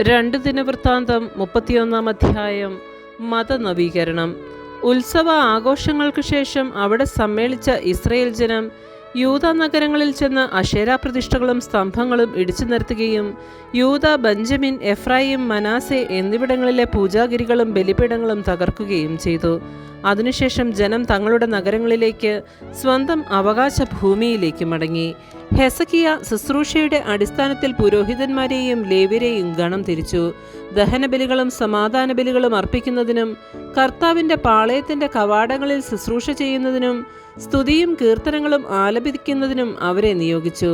രണ്ട് ദിനവൃത്താന്തം മുപ്പത്തിയൊന്നാം അധ്യായം മതനവീകരണം. ഉത്സവ ആഘോഷങ്ങൾക്ക് ശേഷം അവിടെ സമ്മേളിച്ച ഇസ്രയേൽ ജനം യൂത നഗരങ്ങളിൽ ചെന്ന് അശേര പ്രതിഷ്ഠകളും സ്തംഭങ്ങളും ഇടിച്ചു നിർത്തുകയും യൂത ബഞ്ചമിൻ എഫ്രായിം മനാസെ എന്നിവിടങ്ങളിലെ പൂജാഗിരികളും ബലിപീഠങ്ങളും തകർക്കുകയും ചെയ്തു. അതിനുശേഷം ജനം തങ്ങളുടെ നഗരങ്ങളിലേക്ക് സ്വന്തം അവകാശ ഭൂമിയിലേക്ക് മടങ്ങി. ഹെസക്കിയ ശുശ്രൂഷയുടെ അടിസ്ഥാനത്തിൽ പുരോഹിതന്മാരെയും ലേവ്യരെയും ഗണം തിരിച്ചു. ദഹനബലികളും സമാധാന ബലികളും അർപ്പിക്കുന്നതിനും കർത്താവിന്റെ പാളയത്തിന്റെ കവാടങ്ങളിൽ ശുശ്രൂഷ ചെയ്യുന്നതിനും സ്തുതിയും കീർത്തനങ്ങളും ആലപിക്കുന്നതിനും അവരെ നിയോഗിച്ചു.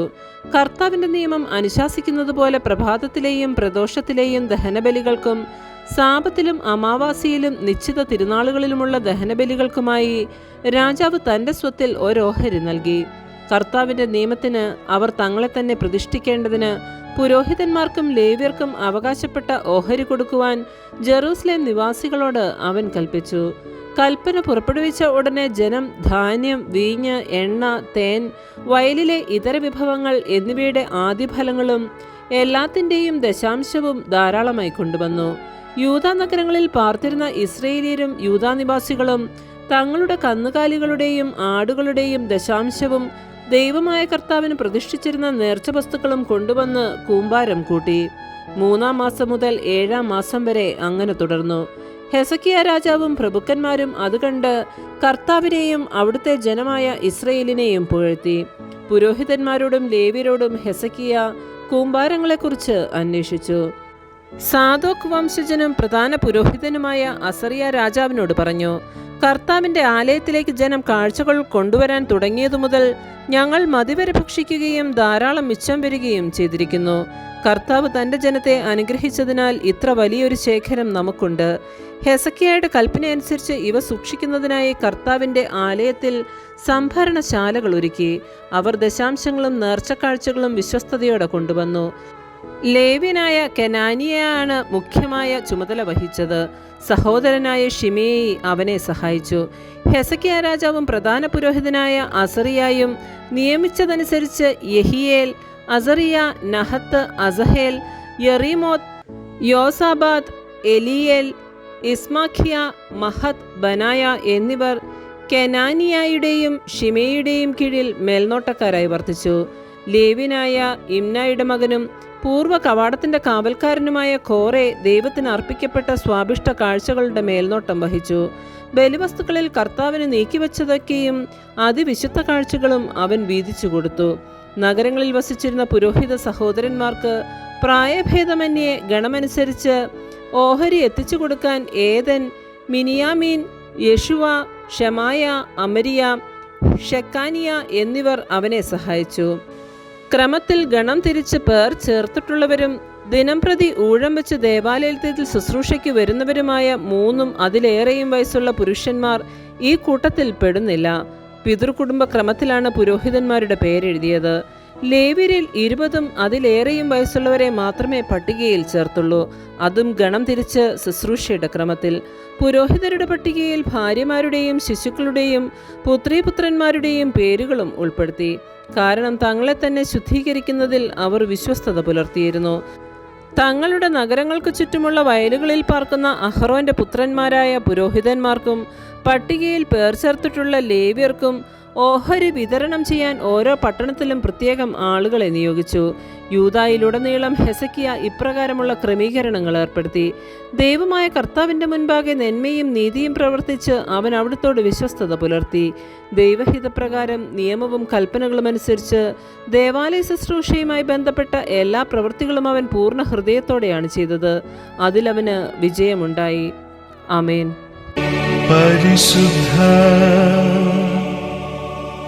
കർത്താവിന്റെ നിയമം അനുശാസിക്കുന്നത് പോലെ പ്രഭാതത്തിലെയും പ്രദോഷത്തിലെയും ദഹനബലികൾക്കും സാപത്തിലും അമാവാസിയിലും നിശ്ചിത തിരുനാളുകളിലുമുള്ള ദഹനബലികൾക്കുമായി രാജാവ് തന്റെ സ്വത്തിൽ ഒരോഹരി നൽകി. കർത്താവിന്റെ നിയമത്തിന് അവർ തങ്ങളെ തന്നെ പ്രതിഷ്ഠിക്കേണ്ടതിന് പുരോഹിതന്മാർക്കും ലേവ്യർക്കും അവകാശപ്പെട്ട ഓഹരി കൊടുക്കുവാൻ ജെറൂസലേം നിവാസികളോട് അവൻ കൽപ്പിച്ചു. കൽപ്പന പുറപ്പെടുവിച്ച ഉടനെ ജനം ധാന്യം വീഞ്ഞ് എണ്ണ തേൻ വയലിലെ ഇതര വിഭവങ്ങൾ എന്നിവയുടെ ആദ്യഫലങ്ങളും എല്ലാത്തിന്റെയും ദശാംശവും ധാരാളമായി കൊണ്ടുവന്നു. യൂതാ നഗരങ്ങളിൽ പാർത്തിരുന്ന ഇസ്രയേലിയരും യൂതാ നിവാസികളും തങ്ങളുടെ കന്നുകാലികളുടെയും ആടുകളുടെയും ദശാംശവും ദൈവമായ കർത്താവിന് പ്രതിഷ്ഠിച്ചിരുന്ന നേർച്ച വസ്തുക്കളും കൊണ്ടുവന്ന് കൂമ്പാരം കൂട്ടി. മൂന്നാം മാസം മുതൽ ഏഴാം മാസം വരെ അങ്ങനെ തുടർന്നു. ഹെസക്കിയ രാജാവും പ്രഭുക്കന്മാരും അത് കണ്ട് കർത്താവിനെയും അവിടുത്തെ ജനമായ ഇസ്രയേലിനെയും പുകഴ്ത്തി. പുരോഹിതന്മാരോടും ലേവ്യരോടും ഹെസക്കിയ കൂമ്പാരങ്ങളെക്കുറിച്ച് അന്വേഷിച്ചു. സാദോക് വംശജനും പ്രധാന പുരോഹിതനുമായ അസറിയ രാജാവിനോട് പറഞ്ഞു കർത്താവിന്റെ ആലയത്തിലേക്ക് ജനം കാഴ്ചകൾ കൊണ്ടുവരാൻ തുടങ്ങിയതു മുതൽ ഞങ്ങൾ മതിവരെ ഭക്ഷിക്കുകയും ധാരാളം മിച്ചം വരികയും ചെയ്തിരിക്കുന്നു. കർത്താവ് തന്റെ ജനത്തെ അനുഗ്രഹിച്ചതിനാൽ ഇത്ര വലിയൊരു ശേഖരം നമുക്കുണ്ട്. ഹെസക്കിയായുടെ കൽപ്പനയനുസരിച്ച് ഇവ സൂക്ഷിക്കുന്നതിനായി കർത്താവിന്റെ ആലയത്തിൽ സംഭരണശാലകൾ ഒരുക്കി. അവർ ദശാംശങ്ങളും നേർച്ചക്കാഴ്ചകളും വിശ്വസ്തയോടെ കൊണ്ടുവന്നു. ലേവ്യനായ കെനാനിയാണ് മുഖ്യമായ ചുമതല വഹിച്ചത്. സഹോദരനായ ഷിമേയി അവനെ സഹായിച്ചു. ഹെസക്കിയ രാജാവും പ്രധാന പുരോഹിതനായ അസറിയായും നിയമിച്ചതനുസരിച്ച് Jehiel Azariah Nahath Asahel Jerimoth Jozabad Eliel Ismachiah Mahath Benaiah എന്നിവർ കെനാനിയായുടെയും ഷിമേയുടെയും കീഴിൽ മേൽനോട്ടക്കാരായി വർത്തിച്ചു. ലേവിനായ ഇംനായുടെ മകനും പൂർവ കവാടത്തിന്റെ കാവൽക്കാരനുമായ ഖോറെ ദൈവത്തിന് അർപ്പിക്കപ്പെട്ട സ്വാഭിഷ്ട കാഴ്ചകളുടെ മേൽനോട്ടം വഹിച്ചു. ബലിവസ്തുക്കളിൽ കർത്താവിന് നീക്കിവെച്ചതൊക്കെയും അതിവിശുദ്ധ കാഴ്ചകളും അവൻ വീതിച്ചു കൊടുത്തു. നഗരങ്ങളിൽ വസിച്ചിരുന്ന പുരോഹിത സഹോദരന്മാർക്ക് പ്രായഭേദമന്യേ ഗണമനുസരിച്ച് ഓഹരി എത്തിച്ചു കൊടുക്കാൻ ഏതൻ മിനിയാമീൻ യശുവ ഷമായ അമരിയ ഷെക്കാനിയ എന്നിവർ അവനെ സഹായിച്ചു. ക്രമത്തിൽ ഗണം തിരിച്ച് പേർ ചേർത്തിട്ടുള്ളവരും ദിനംപ്രതി ഊഴം വെച്ച് ദേവാലയത്തിൽ ശുശ്രൂഷയ്ക്ക് വരുന്നവരുമായ മൂന്നും അതിലേറെയും വയസ്സുള്ള പുരുഷന്മാർ ഈ കൂട്ടത്തിൽ പെടുന്നില്ല. പിതൃകുടുംബ ക്രമത്തിലാണ് പുരോഹിതന്മാരുടെ പേരെഴുതിയത്. ലേവ്യരിൽ ഇരുപതും അതിലേറെയും വയസ്സുള്ളവരെ മാത്രമേ പട്ടികയിൽ ചേർത്തുള്ളൂ. അതും ഗണം തിരിച്ച് ശുശ്രൂഷയുടെ ക്രമത്തിൽ. പുരോഹിതരുടെ പട്ടികയിൽ ഭാര്യമാരുടെയും ശിശുക്കളുടെയും പുത്രീപുത്രന്മാരുടെയും പേരുകളും ഉൾപ്പെടുത്തി. കാരണം തങ്ങളെ തന്നെ ശുദ്ധീകരിക്കുന്നതിൽ അവർ വിശ്വസ്തത പുലർത്തിയിരുന്നു. തങ്ങളുടെ നഗരങ്ങൾക്ക് ചുറ്റുമുള്ള വയലുകളിൽ പാർക്കുന്ന അഹ്റോന്റെ പുത്രന്മാരായ പുരോഹിതന്മാർക്കും പട്ടികയിൽ പേർ ചേർത്തിട്ടുള്ള ലേവ്യർക്കും ഓഹരി വിതരണം ചെയ്യാൻ ഓരോ പട്ടണത്തിലും പ്രത്യേകം ആളുകളെ നിയോഗിച്ചു. യൂതായിലുടനീളം ഹെസക്കിയ ഇപ്രകാരമുള്ള ക്രമീകരണങ്ങൾ ഏർപ്പെടുത്തി. ദൈവമായ കർത്താവിന്റെ മുൻപാകെ നന്മയും നീതിയും പ്രവർത്തിച്ച് അവൻ അവിടുത്തോട് വിശ്വസ്തത പുലർത്തി. ദൈവഹിതപ്രകാരം നിയമവും കൽപ്പനകളും അനുസരിച്ച് ദേവാലയ ശുശ്രൂഷയുമായി ബന്ധപ്പെട്ട എല്ലാ പ്രവൃത്തികളും അവൻ പൂർണ ഹൃദയത്തോടെയാണ് ചെയ്തത്. അതിലവന് വിജയമുണ്ടായി. ആമേൻ. പരിശുദ്ധ